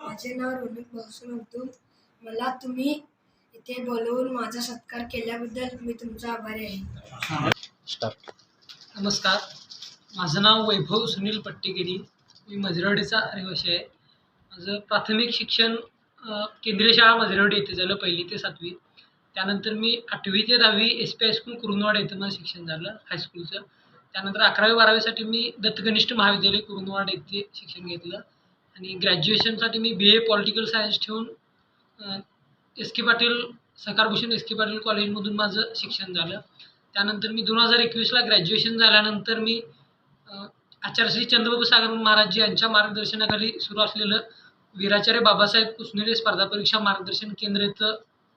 माझे नाव रोनित मोहसून मला तुम्ही इथे बोलवून माझा सत्कार केल्याबद्दल मी तुमचा आभारी आहे. नमस्कार. माझं नाव वैभव सुनील पट्टीगिरी मी मजरवाडीचा रहिवाशी आहे. माझं प्राथमिक शिक्षण केंद्रीय शाळा मजरवाडी येथे झालं पहिली ते सातवी. त्यानंतर मी आठवी ते दहावी एस पी हायस्कूल कुरुंदवाड येथे माझं शिक्षण झालं हायस्कूलचं. त्यानंतर अकरावी बारावीसाठी मी दत्तकनिष्ठ महाविद्यालय कुरुंदवाड येथे शिक्षण घेतलं. आणि ग्रॅज्युएशनसाठी मी बी ए पॉलिटिकल सायन्स ठेवून एस के पाटील सकारभूषण एस के पाटील कॉलेजमधून माझं शिक्षण झालं. त्यानंतर मी दोन हजार एकवीसला ग्रॅज्युएशन झाल्यानंतर मी आचार्य श्री चंद्रबाबू सागर महाराज यांच्या मार्गदर्शनाखाली सुरू असलेलं वीराचार्य बाबासाहेब कुसनेरे स्पर्धा परीक्षा मार्गदर्शन केंद्र इथं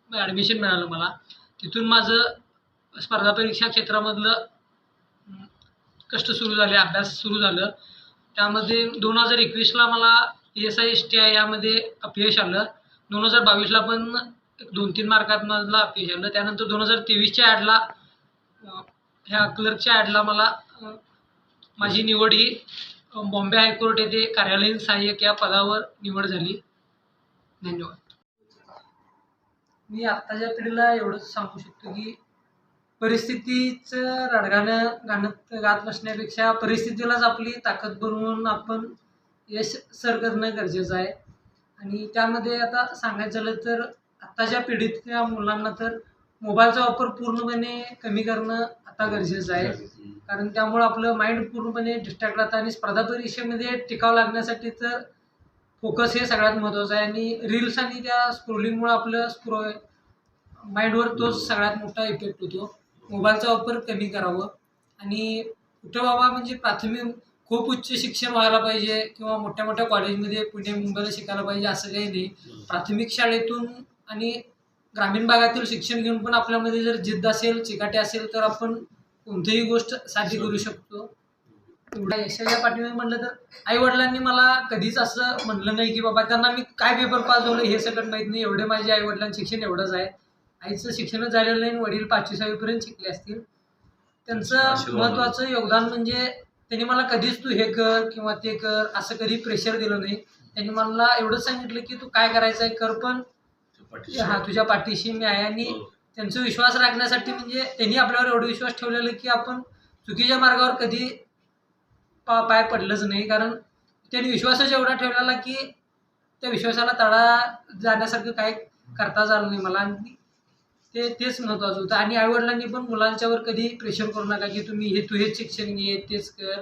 ॲडमिशन मिळालं मला. तिथून माझं स्पर्धा परीक्षा क्षेत्रामधलं कष्ट सुरू झाले अभ्यास सुरू झालं. त्यामध्ये दोन हजार एकवीसला मला A S I S T I यामध्ये अपयश आलं. दोन हजार बावीसला पण एक दोन तीन मार्कातमधला अपयश आलं. त्यानंतर दोन हजार तेवीसच्या ॲडला ह्या क्लर्कच्या ॲडला मला माझी निवड ही बॉम्बे हायकोर्ट येथे कार्यालयीन सहाय्यक या पदावर निवड झाली. धन्यवाद. मी आत्ताच्या पिढीला एवढंच सांगू शकतो की परिस्थितीचं रडगाणं गाणं गात बसण्यापेक्षा परिस्थितीलाच आपली ताकद बनवून आपण यश सर करणं गरजेचं आहे. आणि त्यामध्ये आता सांगायचं झालं तर आत्ताच्या पिढीतल्या मुलांना तर मोबाईलचा वापर पूर्णपणे कमी करणं आता गरजेचं आहे. कारण त्यामुळं आपलं माइंड पूर्णपणे डिस्ट्रॅक्ट राहतं आणि स्पर्धा परीक्षेमध्ये टिकाव लागण्यासाठी तर फोकस हे सगळ्यात महत्त्वाचं आहे. आणि रील्स आणि त्या स्क्रोलिंगमुळं आपलं स्क्रो माइंडवर तोच सगळ्यात मोठा इफेक्ट होतो. मोबाईलचा वापर कमी करावं. आणि कुठं बाबा म्हणजे प्राथमिक खूप उच्च शिक्षण व्हायला पाहिजे किंवा मोठ्या मोठ्या कॉलेजमध्ये पुणे मुंबईला शिकायला पाहिजे असं काही नाही. प्राथमिक शाळेतून आणि ग्रामीण भागातील शिक्षण घेऊन पण आपल्यामध्ये जर जिद्द असेल चिकाटी असेल तर आपण कोणतीही गोष्ट साध्य करू शकतो. एवढ्या यशाच्या पाठीमध्ये म्हणलं तर आई वडिलांनी मला कधीच असं म्हणलं नाही की बाबा त्यांना मी काय पेपर पास झालो हे सगळं माहीत नाही. एवढे माझे आईवडिलांचं शिक्षण एवढंच आहे. आईचं शिक्षणच झालेलं नाही आणि वडील पाचवी सहावीपर्यंत शिकले असतील. त्यांचं. महत्त्वाचं योगदान म्हणजे त्यांनी मला कधीच तू हे कर किंवा ते कर असं कधी प्रेशर दिलं नाही. त्यांनी मला एवढंच सांगितलं की तू काय करायचं आहे कर पण. हा तुझ्या पाठीशी मी आहे आणि त्यांचा विश्वास राखण्यासाठी म्हणजे त्यांनी आपल्यावर एवढा विश्वास ठेवलेला की आपण चुकीच्या मार्गावर कधी पा पाय पडलंच नाही. कारण त्यांनी विश्वासच एवढा ठेवलेला की त्या विश्वासाला तडा जाण्यासारखं काय करता झालं नाही मला. आणि ते तेच महत्त्वाचं होतं. आणि आईवडिलांनी पण मुलांच्यावर कधी प्रेशर करू नका की तुम्ही हे तू हेच शिक्षण घे तेच कर.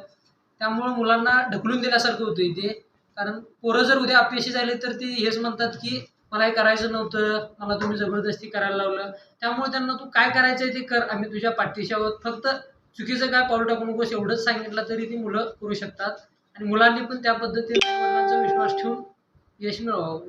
त्यामुळं मुलांना ढकलून देण्यासारखं होतं इथे. कारण पोरं जर उद्या अपयशी झाले तर ते हेच म्हणतात की मला हे करायचं नव्हतं. मला तुम्ही जबरदस्ती करायला लावलं. त्यामुळे त्यांना तू काय करायचं आहे ते कर. आम्ही तुझ्या पाठीशी आहोत. फक्त चुकीचं काय पाऊल टाकू नकोस एवढंच सांगितलं तरी ती मुलं करू शकतात. आणि मुलांनी पण त्या पद्धतीने वडिलांचा विश्वास ठेवून यश मिळवावं.